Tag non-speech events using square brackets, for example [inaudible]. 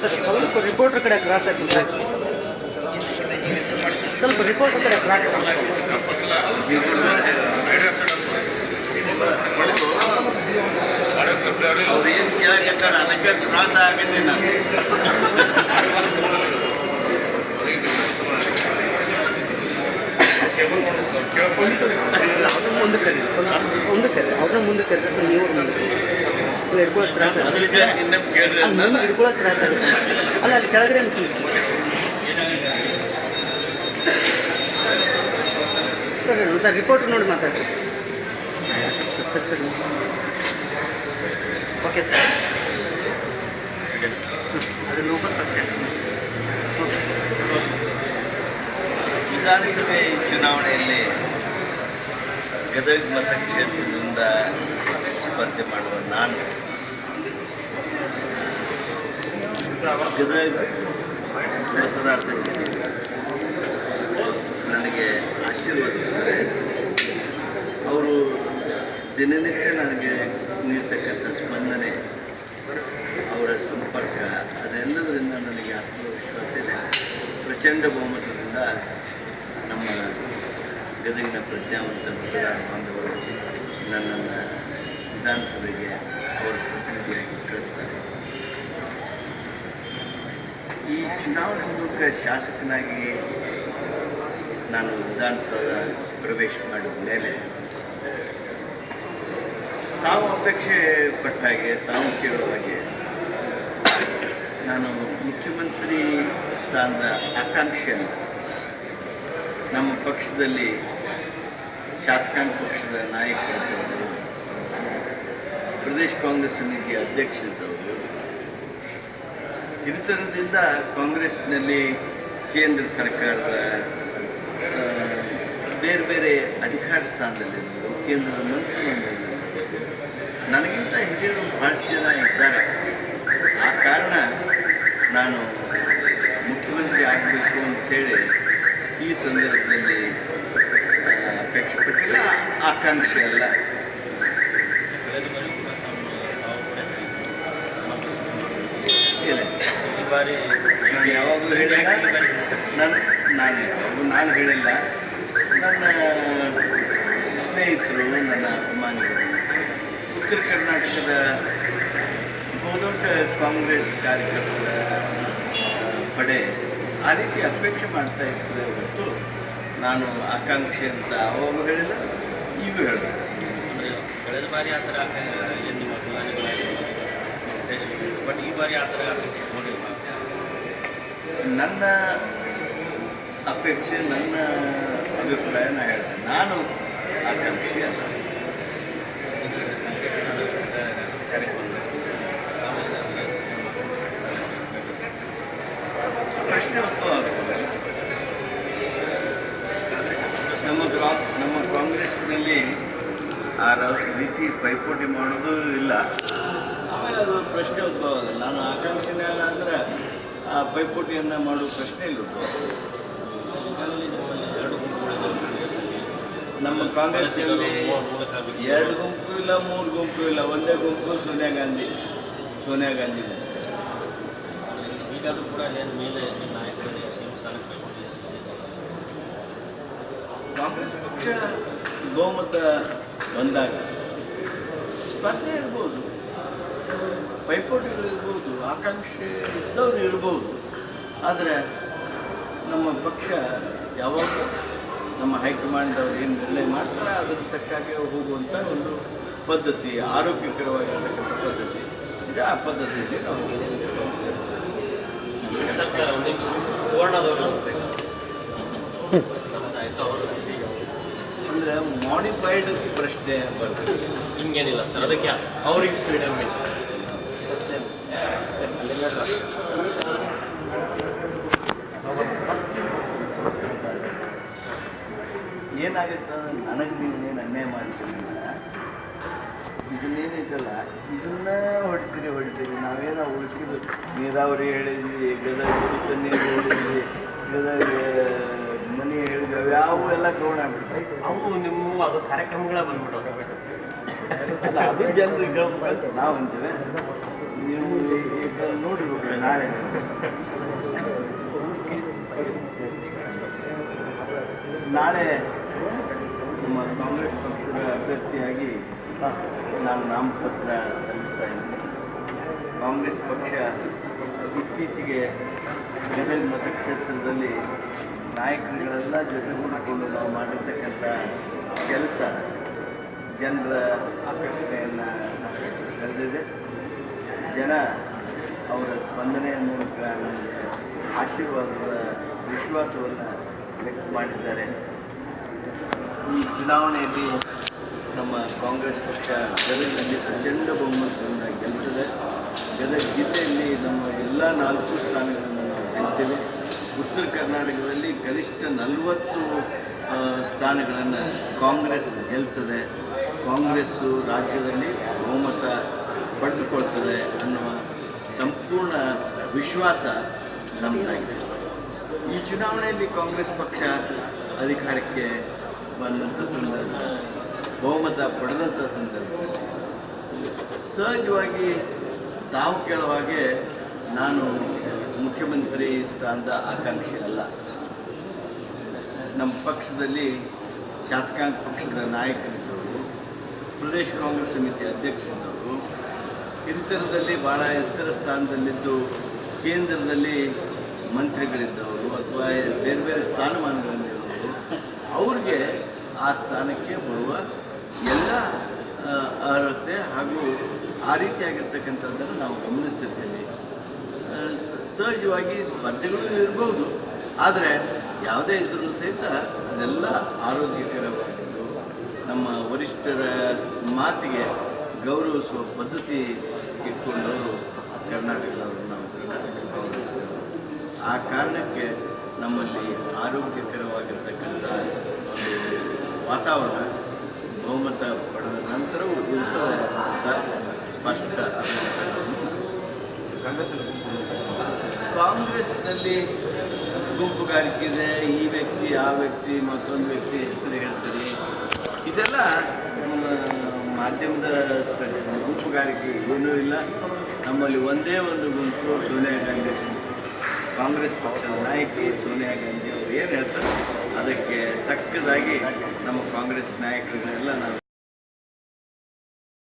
Sir ಸ್ವಲ್ಪ reporter ಕಡೆ cross sir ಸ್ವಲ್ಪ ರಿಪೋರ್ಟರ್ ಕಡೆ ಕ್ರಾಸ್ ಅವ್ರು ಏನು ಕೇಳಕತ್ತಾರ ಅದಕ್ಕೆ ಮುಂದೆ ಸ್ವಲ್ಪ ಮುಂದೆ ಕರೀರಿ. ಅವ್ರನ್ನ ಮುಂದೆ ಕರೀರಿ. ಅಥವಾ ನೀವು ಮುಂದೆ ಹಿಡ್ಕೊಳ್ಳೋಕೆ ತ್ರಾಸ ಆಗುತ್ತೆ. ತ್ರಾಸ ಆಗುತ್ತೆ. ಅಲ್ಲ ಅಲ್ಲಿ ಕೆಳಗಡೆ ಅಂತ ಸರ್ ಸರ್ ರಿಪೋರ್ಟ್ ನೋಡಿ ಮಾತಾಡಿ ಸರ್ ಸರ್ ಓಕೆ ಸರ್ ಅದು ಲೋಕಲ್ ಪಕ್ಷ ವಿಧಾನಸಭೆ ಚುನಾವಣೆಯಲ್ಲಿ ಗದಗ ಮತಕ್ಷೇತ್ರದಿಂದ ಸ್ಪರ್ಧೆ ಮಾಡುವ ನಾನು. ಗದಗ ಮತದಾರರಿಗೆ ನನಗೆ ಆಶೀರ್ವದಿಸಿದರೆ ಅವರು ದಿನನಿತ್ಯ ನನಗೆ ನೀಡ್ತಕ್ಕಂಥ ಸ್ಪಂದನೆ, ಅವರ ಸಂಪರ್ಕ, ಅದೆಲ್ಲದರಿಂದ ನನಗೆ ಆತ್ಮವಿಶ್ವಾಸ ಇದೆ ಪ್ರಚಂಡ ಬಹುಮತದಿಂದ ನಮ್ಮ ಗದಗಿನ ಪ್ರಜ್ಞಾವಂತ ಮತದಾರ ಬಾಂಧವರು ನನ್ನನ್ನು ವಿಧಾನಸಭೆಗೆ ಅವರ ಪ್ರತಿನಿಧಿಯಾಗಿ ಕಳಿಸ್ತಾರೆ ಈ ಚುನಾವಣೆ ಮೂಲಕ ಶಾಸಕನಾಗಿ ನಾನು ವಿಧಾನಸೌಧ ಪ್ರವೇಶ ಮಾಡಿದ ಮೇಲೆ ತಾವು ಅಪೇಕ್ಷೆ ಪಟ್ಟಾಗೆ ತಾವು ಕೇಳುವ ಹಾಗೆ ನಾನು ಮುಖ್ಯಮಂತ್ರಿ ಸ್ಥಾನದ ಆಕಾಂಕ್ಷೆಯನ್ನು ನಮ್ಮ ಪಕ್ಷದಲ್ಲಿ ಶಾಸಕಾಂಗ ಪಕ್ಷದ ನಾಯಕರಿದ್ದವರು ಪ್ರದೇಶ ಕಾಂಗ್ರೆಸ್ ಸಮಿತಿ ಅಧ್ಯಕ್ಷರಿದ್ದವರು. ಹಿರಿತನದಿಂದ ಕಾಂಗ್ರೆಸ್ನಲ್ಲಿ ಕೇಂದ್ರ ಸರ್ಕಾರದ ಬೇರೆ ಬೇರೆ ಅಧಿಕಾರ ಸ್ಥಾನದಲ್ಲಿರ್ಬೋದು ಕೇಂದ್ರದ ಮಂತ್ರಿಮಂಡಲದಲ್ಲಿರುವುದು. ನನಗಿಂತ ಹಿರಿಯರು ಬಹಳಷ್ಟು ಜನ ಇದ್ದಾರೆ. ಆ ಕಾರಣ ನಾನು ಮುಖ್ಯಮಂತ್ರಿ ಆಗಬೇಕು ಅಂತೇಳಿ ಈ ಸಂದರ್ಭದಲ್ಲಿ ಆಕಾಂಕ್ಷೆ ಅಲ್ಲ. ನಾನು ಯಾವಾಗಲೂ ಹೇಳಿಲ್ಲ. ನಾನು ನಾನು ಯಾವಾಗಲೂ ನಾನು ಹೇಳಿಲ್ಲ. ನನ್ನ ಸ್ನೇಹಿತರು, ನನ್ನ ಅಭಿಮಾನಿಗಳು, ಉತ್ತರ ಕರ್ನಾಟಕದ ಬಹುದೊಡ್ಡ ಕಾಂಗ್ರೆಸ್ ಕಾರ್ಯಕರ್ತರ ಪಡೆ ಆ ರೀತಿ ಅಪೇಕ್ಷೆ ಮಾಡ್ತಾ ಇರ್ತದೆ ಹೊರತು ನಾನು ಆಕಾಂಕ್ಷೆ ಅಂತ ಅವಾಗೂ ಹೇಳಿಲ್ಲ. ಈಗೂ ಹೇಳೋದು ಕಳೆದ ಬಾರಿ ಆ ಥರ ಏನು ನಿಮ್ಮ ಅಭಿಮಾನಿಗಳ ಬಟ್ ಈ ಬಾರಿ ಆ ಥರ ಅಪೇಕ್ಷೆ ಇಟ್ಕೊಂಡಿಲ್ಲ ನನ್ನ ಅಪೇಕ್ಷೆ ನನ್ನ ಅಭಿಪ್ರಾಯ ನಾ ಹೇಳ್ತೇನೆ. ನಾನು ಆಕಾಂಕ್ಷಿ ಅಲ್ಲ. ಪ್ರಶ್ನೆ ಉದ್ಭವ ಆಗ್ತದೆ ನಮ್ಮ ಕಾ- ನಮ್ಮ ಕಾಂಗ್ರೆಸ್ನಲ್ಲಿ ಆ ರೀತಿ ಪೈಪೋಟಿ ಮಾಡೋದು ಇಲ್ಲ ಆಮೇಲೆ ಅದು ಪ್ರಶ್ನೆ ಉದ್ಭವ ನಾನು ಆಕಾಂಕ್ಷಿನೇ ಅಲ್ಲ ಅಂದ್ರೆ ಆ ಪೈಪೋಟಿಯನ್ನ ಮಾಡುವ ಪ್ರಶ್ನೆ ಇಲ್ಲ. ನಮ್ಮ ಕಾಂಗ್ರೆಸ್ ಎರಡು ಗುಂಪು ಇಲ್ಲ, ಮೂರು ಗುಂಪು ಇಲ್ಲ ಒಂದೇ ಗುಂಪು ಸೋನಿಯಾ ಗಾಂಧಿ ಸೋನಿಯಾ ಗಾಂಧಿ. ಈಗಾದ್ರೂ ಕೂಡ ಮೇಲೆ ನಾಯಕರಿಗೆ ಸಿಎಂ ಕಾಂಗ್ರೆಸ್ ಪಕ್ಷ ಬಹುಮತ ಬಂದಾಗ ಸ್ಪರ್ಧೆ ಇರ್ಬೋದು ಪೈಪೋಟಿಗಳಿರ್ಬೋದು ಆಕಾಂಕ್ಷೆ ಇದ್ದವರು ಇರ್ಬೋದು ಆದರೆ ನಮ್ಮ ಪಕ್ಷ ಯಾವಾಗಲೂ ನಮ್ಮ ಹೈಕಮಾಂಡ್ ಅವ್ರು ಏನು ನಿರ್ಣಯ ಮಾಡ್ತಾರೆ ಅದರ ತಕ್ಕಾಗೆ ಹೋಗುವಂಥ ಒಂದು ಪದ್ಧತಿ ಆರೋಗ್ಯಕರವಾಗಿರ್ತಕ್ಕಂಥ ಪದ್ಧತಿ. ಇದೆ ಆ ಪದ್ಧತಿಯಲ್ಲಿ ನಾವು ಸರ್ ಸರ್ ಒಂದು ನಿಮಿಷ. ಸುವರ್ಣದವರು [laughs] ಮಾಡಿಫೈಡ್ ಪ್ರಶ್ನೆ ಬರ್ತದೆ. ಹಿಂಗೇನಿಲ್ಲ ಸರ್ ಅದಕ್ಕೆ ಅವ್ರಿಗೆ ಫ್ರೀಡಮ್ ಇದೆ ಏನಾಗುತ್ತೆ ಅಂದ್ರೆ ನನಗೆ ನೀವು ಏನು ಅನ್ಯಾಯ ಮಾಡ್ತೀನಿ ಇದನ್ನೇನೈತಲ್ಲ ಇದನ್ನ ಹೊಡಿತೀರಿ ಹೊಡಿತೀರಿ ನಾವೇನೋ ಉಳಿಸಿದ್ರು ನೀರಾವರಿ ಹೇಳಿದ್ವಿ ಗದಗ ನೀರು ಹೇಳಿದ್ವಿ ಗದಗ ಅವು ಎಲ್ಲ ಗೌಣ ಆಯ್ತು ಅವು ನಿಮ್ಮ ಅದು ಕಾರ್ಯಕ್ರಮಗಳ ಬಂದ್ಬಿಟ್ಟು ಅಲ್ಲ ಅದು ಜನರಿಗೆ ನಾವು ಅಂತೇವೆ ನೀವು ಈಗ ನೋಡಿರ್ಬೇಕು ನಾಳೆ ನಾಳೆ ನಮ್ಮ ಕಾಂಗ್ರೆಸ್ ಪಕ್ಷದ ಅಭ್ಯರ್ಥಿಯಾಗಿ ನಾನು ನಾಮಪತ್ರ ಸಲ್ಲಿಸ್ತಾ ಇದ್ದೀನಿ. ಕಾಂಗ್ರೆಸ್ ಪಕ್ಷ ಇತ್ತೀಚೆಗೆ ಗದಗ ಮತಕ್ಷೇತ್ರದಲ್ಲಿ ನಾಯಕರುಗಳೆಲ್ಲ ಜೊತೆಗೂಡಿಕೊಂಡು ನಾವು ಮಾಡಿರ್ತಕ್ಕಂಥ ಕೆಲಸ ಜನರ ಆಕರ್ಷಣೆಯನ್ನು ಕರೆದಿದೆ ಜನ ಅವರ ಸ್ಪಂದನೆಯ ಮೂಲಕ ನಮಗೆ ಆಶೀರ್ವಾದದ ವಿಶ್ವಾಸವನ್ನು ವ್ಯಕ್ತ ಮಾಡಿದ್ದಾರೆ. ಈ ಚುನಾವಣೆಯಲ್ಲಿ ನಮ್ಮ ಕಾಂಗ್ರೆಸ್ ಪಕ್ಷ ಗದಗಿನಲ್ಲಿ ಪ್ರಚಂಡ ಬಹುಮತವನ್ನು ಗೆಲ್ಲುತ್ತದೆ ಗದಗ ಜಿಲ್ಲೆಯಲ್ಲಿ ನಮ್ಮ ಎಲ್ಲ ನಾಲ್ಕು ಸ್ಥಾನಗಳನ್ನು ಗೆಲ್ತೇವೆ ಉತ್ತರ ಕರ್ನಾಟಕದಲ್ಲಿ ಗರಿಷ್ಠ ನಲವತ್ತು ಸ್ಥಾನಗಳನ್ನು ಕಾಂಗ್ರೆಸ್ ಗೆಲ್ತದೆ. ಕಾಂಗ್ರೆಸ್ಸು ರಾಜ್ಯದಲ್ಲಿ ಬಹುಮತ ಪಡೆದುಕೊಳ್ತದೆ ಅನ್ನುವ ಸಂಪೂರ್ಣ ವಿಶ್ವಾಸ ನಮ್ಮದಾಗಿದೆ ಈ ಚುನಾವಣೆಯಲ್ಲಿ ಕಾಂಗ್ರೆಸ್ ಪಕ್ಷ ಅಧಿಕಾರಕ್ಕೆ ಬಂದಂಥ ಸಂದರ್ಭ, ಬಹುಮತ ಪಡೆದಂಥ ಸಂದರ್ಭ. ಸಹಜವಾಗಿ ತಾವು ಕೇಳುವಾಗೆ ನಾನು ಮುಖ್ಯಮಂತ್ರಿ ಸ್ಥಾನದ ಆಕಾಂಕ್ಷಿ ಅಲ್ಲ. ನಮ್ಮ ಪಕ್ಷದಲ್ಲಿ ಶಾಸಕಾಂಗ ಪಕ್ಷದ ನಾಯಕರಿದ್ದವರು, ಪ್ರದೇಶ್ ಕಾಂಗ್ರೆಸ್ ಸಮಿತಿ ಅಧ್ಯಕ್ಷರಿದ್ದವರು ಹಿರಿತನದಲ್ಲಿ ಭಾಳ ಎತ್ತರ ಸ್ಥಾನದಲ್ಲಿದ್ದು, ಕೇಂದ್ರದಲ್ಲಿ ಮಂತ್ರಿಗಳಿದ್ದವರು ಅಥವಾ ಬೇರೆ ಬೇರೆ ಸ್ಥಾನಮಾನಗಳಲ್ಲಿರುವವರು ಅವ್ರಿಗೆ ಆ ಸ್ಥಾನಕ್ಕೆ ಬರುವ ಎಲ್ಲ ಅರ್ಹತೆ ಹಾಗೂ ಆ ರೀತಿಯಾಗಿರ್ತಕ್ಕಂಥದ್ದನ್ನು ನಾವು ಗಮನಿಸ್ತಿರ್ತೀವಿ ಆ, ಸ- ಸಹಜವಾಗಿ ಸ್ಪರ್ಧೆಗಳು ಇರ್ಬೋದು. ಆದರೆ ಯಾವುದೇ ಇದ್ರೂ ಸಹಿತ ಅದೆಲ್ಲ ಆರೋಗ್ಯಕರವಾಗಿದ್ದು, ನಮ್ಮ ವರಿಷ್ಠರ ಮಾತಿಗೆ ಗೌರವಿಸುವ ಪದ್ಧತಿ ಇಟ್ಕೊಂಡವರು ಕರ್ನಾಟಕದವರು ನಾವು ಕರ್ನಾಟಕ ಆ ಕಾರಣಕ್ಕೆ ನಮ್ಮಲ್ಲಿ ಆರೋಗ್ಯಕರವಾಗಿರ್ತಕ್ಕಂಥ ಒಂದು ವಾತಾವರಣ, ಬಹುಮತ ಪಡೆದ ನಂತರವೂ ಇರ್ತದೆ ಅಂತ ಸ್ಪಷ್ಟ ಅಭಿಪ್ರಾಯವನ್ನು ಕಾಂಗ್ರೆಸ್ನಲ್ಲಿ ಗುಂಪುಗಾರಿಕೆ ಇದೆ, ಈ ವ್ಯಕ್ತಿ, ಆ ವ್ಯಕ್ತಿ, ಮತ್ತೊಂದು ವ್ಯಕ್ತಿ ಹೆಸರು ಹೇಳ್ತಾರೆ. ಇದೆಲ್ಲ ಮಾಧ್ಯಮದ ಗುಂಪುಗಾರಿಕೆ ಏನೂ ಇಲ್ಲ. ನಮ್ಮಲ್ಲಿ ಒಂದೇ ಒಂದು ಗುಂಪು, ಸೋನಿಯಾ ಗಾಂಧಿ. ಕಾಂಗ್ರೆಸ್ ಪಕ್ಷದ ನಾಯಕಿ ಸೋನಿಯಾ ಗಾಂಧಿ ಅವರು ಏನು ಹೇಳ್ತಾರೆ, ಅದಕ್ಕೆ ತಕ್ಕದಾಗಿ ನಮ್ಮ ಕಾಂಗ್ರೆಸ್ ನಾಯಕರುಗಳೆಲ್ಲ ನಾವು